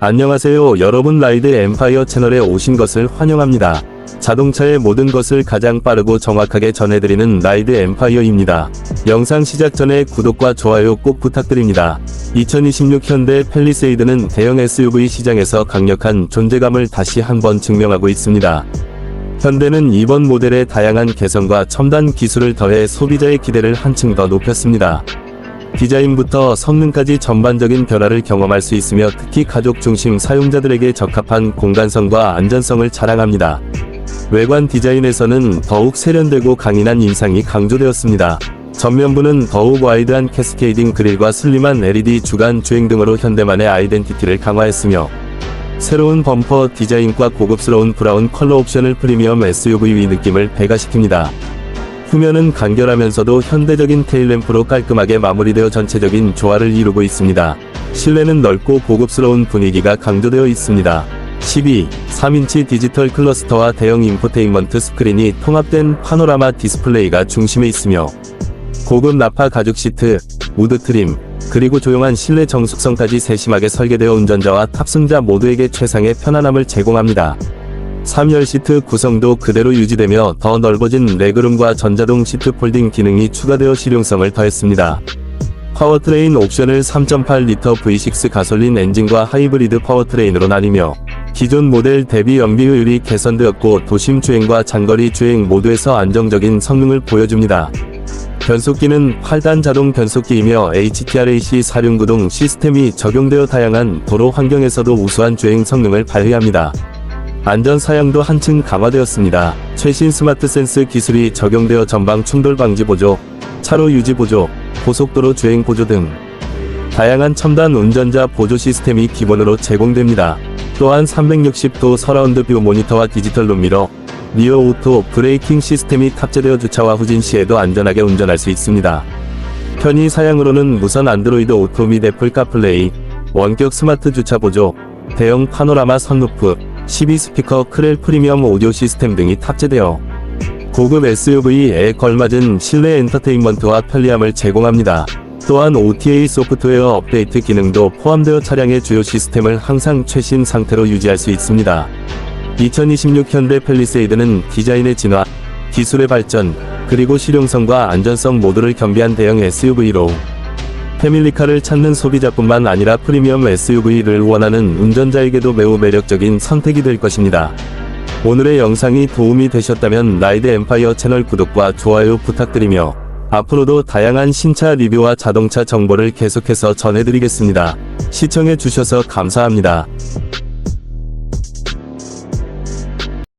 안녕하세요 여러분 라이드 엠파이어 채널에 오신 것을 환영합니다. 자동차의 모든 것을 가장 빠르고 정확하게 전해드리는 라이드 엠파이어입니다. 영상 시작 전에 구독과 좋아요 꼭 부탁드립니다. 2026 현대 펠리세이드는 대형 SUV 시장에서 강력한 존재감을 다시 한번 증명하고 있습니다. 현대는 이번 모델의 다양한 개성과 첨단 기술을 더해 소비자의 기대를 한층 더 높였습니다. 디자인부터 성능까지 전반적인 변화를 경험할 수 있으며 특히 가족 중심 사용자들에게 적합한 공간성과 안전성을 자랑합니다. 외관 디자인에서는 더욱 세련되고 강인한 인상이 강조되었습니다. 전면부는 더욱 와이드한 캐스케이딩 그릴과 슬림한 LED 주간 주행 등으로 현대만의 아이덴티티를 강화했으며 새로운 범퍼 디자인과 고급스러운 브라운 컬러 옵션을 프리미엄 SUV 느낌을 배가시킵니다. 후면은 간결하면서도 현대적인 테일램프로 깔끔하게 마무리되어 전체적인 조화를 이루고 있습니다. 실내는 넓고 고급스러운 분위기가 강조되어 있습니다. 12, 3인치 디지털 클러스터와 대형 인포테인먼트 스크린이 통합된 파노라마 디스플레이가 중심에 있으며 고급 나파 가죽 시트, 우드 트림, 그리고 조용한 실내 정숙성까지 세심하게 설계되어 운전자와 탑승자 모두에게 최상의 편안함을 제공합니다. 3열 시트 구성도 그대로 유지되며 더 넓어진 레그룸과 전자동 시트 폴딩 기능이 추가되어 실용성을 더했습니다. 파워트레인 옵션을 3.8리터 V6 가솔린 엔진과 하이브리드 파워트레인으로 나뉘며 기존 모델 대비 연비효율이 개선되었고 도심 주행과 장거리 주행 모두에서 안정적인 성능을 보여줍니다. 변속기는 8단 자동 변속기이며 HTRAC 사륜구동 시스템이 적용되어 다양한 도로 환경에서도 우수한 주행 성능을 발휘합니다. 안전 사양도 한층 강화되었습니다. 최신 스마트 센스 기술이 적용되어 전방 충돌 방지 보조, 차로 유지 보조, 고속도로 주행 보조 등 다양한 첨단 운전자 보조 시스템이 기본으로 제공됩니다. 또한 360도 서라운드 뷰 모니터와 디지털 룸미러, 리어 오토 브레이킹 시스템이 탑재되어 주차와 후진 시에도 안전하게 운전할 수 있습니다. 편의 사양으로는 무선 안드로이드 오토 및 애플 카플레이, 원격 스마트 주차 보조, 대형 파노라마 선루프, 12스피커 크렐 프리미엄 오디오 시스템 등이 탑재되어 고급 SUV에 걸맞은 실내 엔터테인먼트와 편리함을 제공합니다. 또한 OTA 소프트웨어 업데이트 기능도 포함되어 차량의 주요 시스템을 항상 최신 상태로 유지할 수 있습니다. 2026 현대 펠리세이드는 디자인의 진화, 기술의 발전, 그리고 실용성과 안전성 모두를 겸비한 대형 SUV로 패밀리카를 찾는 소비자뿐만 아니라 프리미엄 SUV를 원하는 운전자에게도 매우 매력적인 선택이 될 것입니다. 오늘의 영상이 도움이 되셨다면 라이드 엠파이어 채널 구독과 좋아요 부탁드리며 앞으로도 다양한 신차 리뷰와 자동차 정보를 계속해서 전해드리겠습니다. 시청해주셔서 감사합니다.